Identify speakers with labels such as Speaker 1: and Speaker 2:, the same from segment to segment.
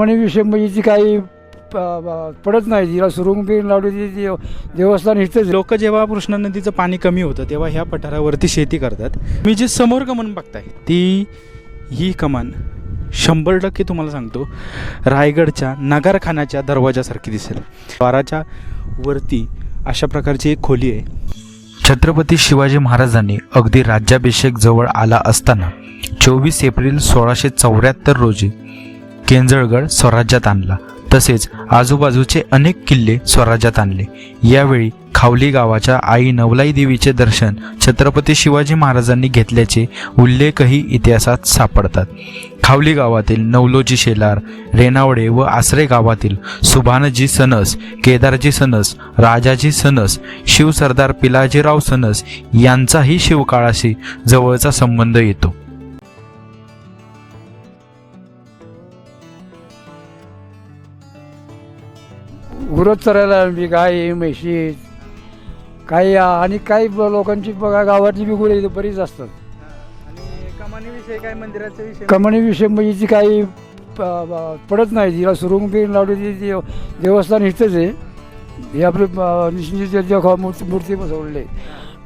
Speaker 1: विषय म्हणजे ती काही पडत नाही तिला सुरुंग बिरुंग लावली ती देव देवस्थान इथंच.
Speaker 2: लोक जेव्हा कृष्णा नदीचं पाणी कमी होतं तेव्हा ह्या पठारावरती शेती करतात. मी जी समोर कमान बघताय ती ही कमान शंभर टक्के तुम्हाला सांगतो रायगडच्या नगारखान्याच्या दरवाजासारखी दिसेल. द्वाराच्या वरती अशा प्रकारची एक खोली आहे.
Speaker 3: छत्रपती शिवाजी महाराजांनी अगदी राज्याभिषेक जवळ आला असताना चोवीस एप्रिल सोळाशे चौऱ्याहत्तर रोजी केंजळगड स्वराज्यात आणला. तसेच आजूबाजूचे अनेक किल्ले स्वराज्यात आणले. यावेळी खावली गावाच्या आई नवलाई देवीचे दर्शन छत्रपती शिवाजी महाराजांनी घेतल्याचे उल्लेखही इतिहासात सापडतात. खावली गावातील नवलोजी शेलार रेनावडे व आसरे गावातील सुभानजी सनस केदारजी सनस राजाजी सनस शिवसरदार पिलाजीराव सनस यांचाही शिवकाळाशी जवळचा संबंध येतो.
Speaker 1: गुरत चरायला आम्ही गाय म्हशी काही आणि काही लोकांची बघा गावातली बी गुरे इथं बरीच असतात.
Speaker 2: आणि कमानीविषयी काय विषय?
Speaker 1: म्हणजे ती काही प- पडत नाही. तिला सुरुंग बिरुंग लावली ती देव देवस्थान इथंच आहे. हे आपले निश्चित देव मूर्ती मूर्ती बसवलेली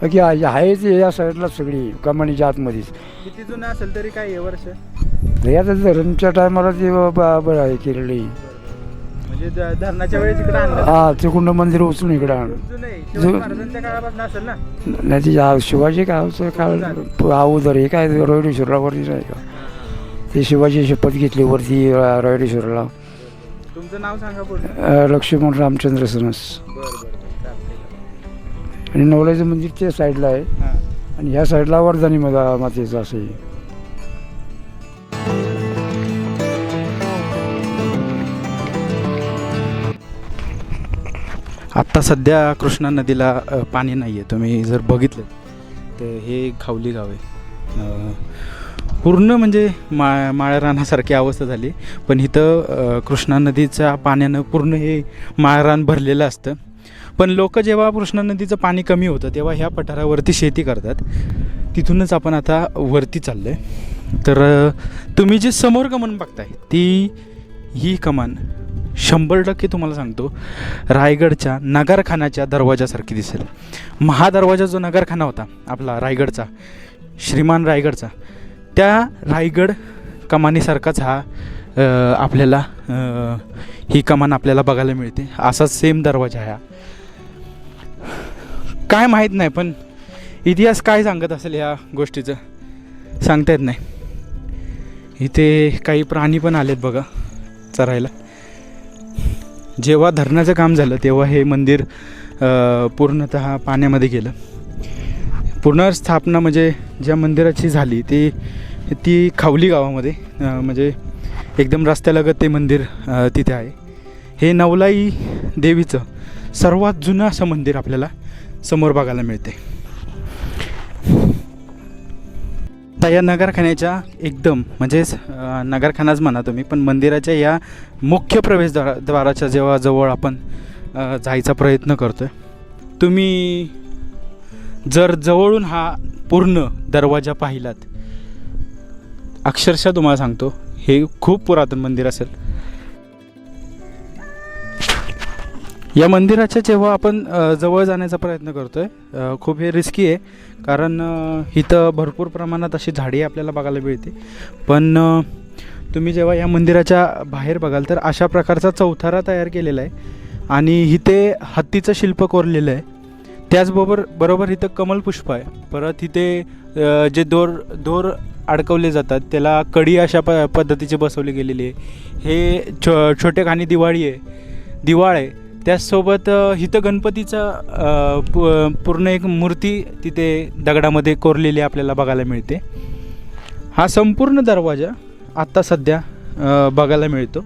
Speaker 1: बाकी आहे आहे ते या साईडला सगळी कमानीच्या आतमध्येच
Speaker 2: किती जुनं असेल तरी काय हे वर्ष?
Speaker 1: हे आता धरणच्या टायमाला ते ब- ब- बरं आहे. केलेलं
Speaker 2: म्हणजे ध- धरणाच्या वेळेस इकडे आणलं.
Speaker 1: हा त्रिकुंड मंदिर उचलून इकडं आण
Speaker 2: खूप जुनं आहे शिवाजी महाराजांच्या काळापासून असेल ना.
Speaker 1: नाही ती शिवाजी काळचं काळ अगोदर हे काय रोहिडेश्वरला वरती नाही का? ते शिवाजी शपथ घेतली वरती रोहिडेश्वरला
Speaker 2: तुमचं नाव सांगा पूर्ण.
Speaker 1: लक्ष्मण रामचंद्र सनस.
Speaker 2: बरं बरं चालतंय.
Speaker 1: आणि नवलाचं मंदिर त्या साईडला आहे.
Speaker 2: हां.
Speaker 1: आणि ह्या साईडला वरदानी मा- मातेचं असं आहे.
Speaker 2: आत्ता सध्या कृष्णा नदीला पाणी नाही आहे तुम्ही जर बघितलं तर हे खावली गाव आहे. पूर्ण म्हणजे मा माळरानासारखी अवस्था झाली. पण इथं कृष्णा नदीच्या पाण्यानं पूर्ण हे माळरान भरलेलं असतं. पण लोक जेव्हा कृष्णा नदीचं पाणी कमी होतं तेव्हा ह्या पठारावरती शेती करतात. तिथूनच आपण आता वरती चाललो आहे तर तुम्ही जे समोर कमान बघताय ती ही कमान शंभर टक्के तुम्हाला सांगतो रायगडच्या नगारखान्याच्या दरवाजासारखी दिसेल. महादरवाजा जो नगारखाना होता आपला रायगडचा श्रीमान रायगडचा त्या रायगड कमानीसारखाच हा आपल्याला ही कमान आपल्याला बघायला मिळते. असा सेम दरवाजा आहे हा. काय माहीत नाही पण इतिहास काय सांगत असेल या गोष्टीचं? सांगता येत नाही. इथे काही प्राणी पण आलेत बघा चरायला. जेव्हा धरणाचं काम झालं तेव्हा हे मंदिर पूर्णत पूर्णतः पाण्यामध्ये गेलं. पुनर्स्थापना म्हणजे ज्या मंदिराची झाली ती ती खावली गावामध्ये. म्हणजे एकदम रस्त्यालगत ते मंदिर तिथे आहे. हे नवलाई देवीचं सर्वात जुनं असं मंदिर आपल्याला समोर बघायला मिळते आता या नगरखान्याच्या एकदम म्हणजेच नगरखानाच म्हणा तुम्ही पण मंदिराच्या या मुख्य प्रवेशद्वारा द्वाराच्या जेव्हा जवळ आपण जायचा प्रयत्न करतो आहे तुम्ही जर जवळून हा पूर्ण दरवाजा पाहिलात अक्षरशः तुम्हाला सांगतो हे खूप पुरातन मंदिर असेल. या मंदिराच्या जेव्हा आपण जवळ जाण्याचा प्रयत्न करतो आहे खूप हे रिस्की आहे. कारण इथं भरपूर प्रमाणात अशी झाडी आपल्याला बघायला मिळते. पण तुम्ही जेव्हा या मंदिराच्या बाहेर बघाल तर अशा प्रकारचा चौथारा तयार केलेला आहे. आणि इथे हत्तीचं शिल्प कोरलेलं आहे. त्याचबरोबर बरोबर इथं कमलपुष्प आहे. परत इथे जे दोर दोर अडकवले जातात त्याला कडी अशा प पद्धतीची बसवली गेलेली आहे. हे छो छोटे खाणी दिवाळी आहे. दिवाळ आहे. त्याचसोबत अ, इथं गणपतीचा पूर्ण एक मूर्ती तिथे दगडामध्ये कोरलेली आपल्याला बघायला मिळते. हा संपूर्ण दरवाजा आत्ता सध्या बघायला मिळतो.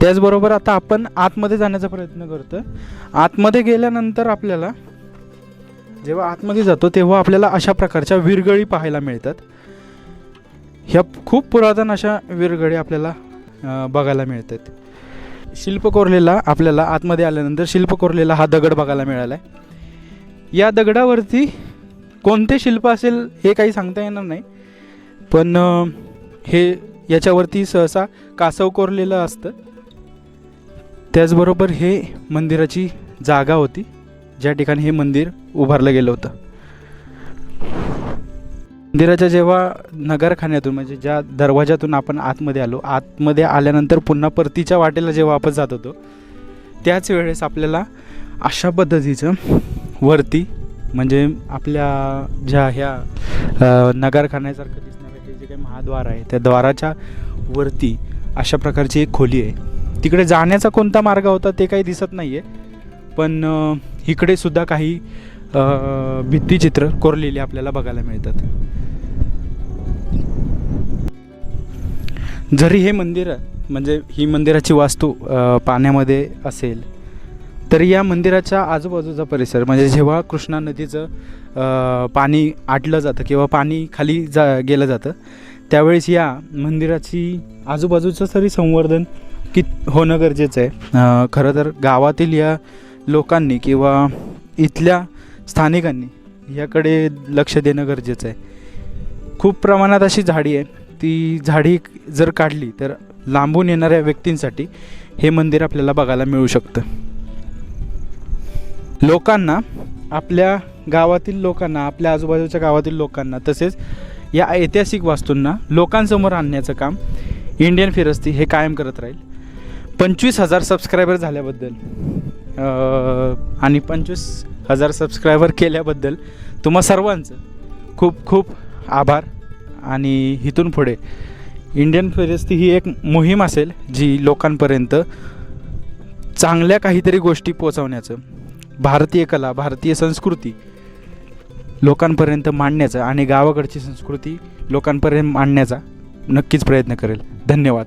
Speaker 2: त्याचबरोबर आता आपण आतमध्ये जाण्याचा प्रयत्न करतो आतमध्ये गेल्यानंतर आपल्याला जेव्हा आतमध्ये जातो तेव्हा आपल्याला अशा प्रकारच्या विरगळी पाहायला मिळतात. ह्या खूप पुरातन अशा विरगळी आपल्याला बघायला मिळतात. शिल्प कोरलेला आपल्याला आतमध्ये आल्यानंतर शिल्प कोरलेला हा दगड बघायला मिळाला आहे या दगडावरती कोणते शिल्प असेल हे काही सांगता येणार नाही. पण हे याच्यावरती सहसा कासव कोरलेलं असतं. त्याचबरोबर हे मंदिराची जागा होती. ज्या ठिकाणी हे मंदिर उभारलं गेलं होतं. मंदिराच्या जेव्हा नगरखान्यातून म्हणजे ज्या दरवाज्यातून आपण आतमध्ये आलो आतमध्ये आल्यानंतर पुन्हा परतीच्या वाटेला जेव्हा आपण जात होतो त्याच वेळेस आपल्याला अशा पद्धतीचं वरती म्हणजे आपल्या ज्या ह्या नगरखान्यासारखं दिसणारं हे जे काही महाद्वार आहे त्या द्वाराच्या वरती अशा प्रकारची एक खोली आहे. तिकडे जाण्याचा कोणता मार्ग होता ते काही दिसत नाही आहे पण इकडे सुद्धा काही भित्तीचित्र कोरलेली आपल्याला बघायला मिळतात. जरी हे मंदिर म्हणजे ही मंदिराची वास्तू पाण्यामध्ये असेल तरी या मंदिराच्या आजूबाजूचा परिसर म्हणजे जेव्हा कृष्णा नदीचं पाणी आटलं जातं किंवा पाणी खाली जा गेलं जातं त्यावेळेस या मंदिराची आजूबाजूचं तरी संवर्धन कित होणं गरजेचं आहे. खरं तर गावातील या लोकांनी किंवा इथल्या स्थानिकांनी याकडे लक्ष देणं गरजेचं आहे. खूप प्रमाणात अशी झाडी आहे. ती झाडी जर काढली तर लांबून येणाऱ्या व्यक्तींसाठी हे मंदिर आपल्याला बघायला मिळू शकतं. लोकांना आपल्या गावातील लोकांना आपल्या आजूबाजूच्या गावातील लोकांना तसेच या ऐतिहासिक वास्तूंना लोकांसमोर आणण्याचं काम इंडियन फिरस्ती हे कायम करत राहील. पंचवीस हजार सबस्क्रायबर झाल्याबद्दल आणि पंचवीस हजार सबस्क्रायबर केल्याबद्दल तुम्हा सर्वांचं खूप खूप आभार. आणि इथून पुढे इंडियन फिरस्ती ही एक मोहीम असेल जी लोकांपर्यंत चांगल्या काहीतरी गोष्टी पोचवण्याचं भारतीय कला भारतीय संस्कृती लोकांपर्यंत मांडण्याचा आणि गावाकडची संस्कृती लोकांपर्यंत मांडण्याचा नक्कीच प्रयत्न करेल. धन्यवाद.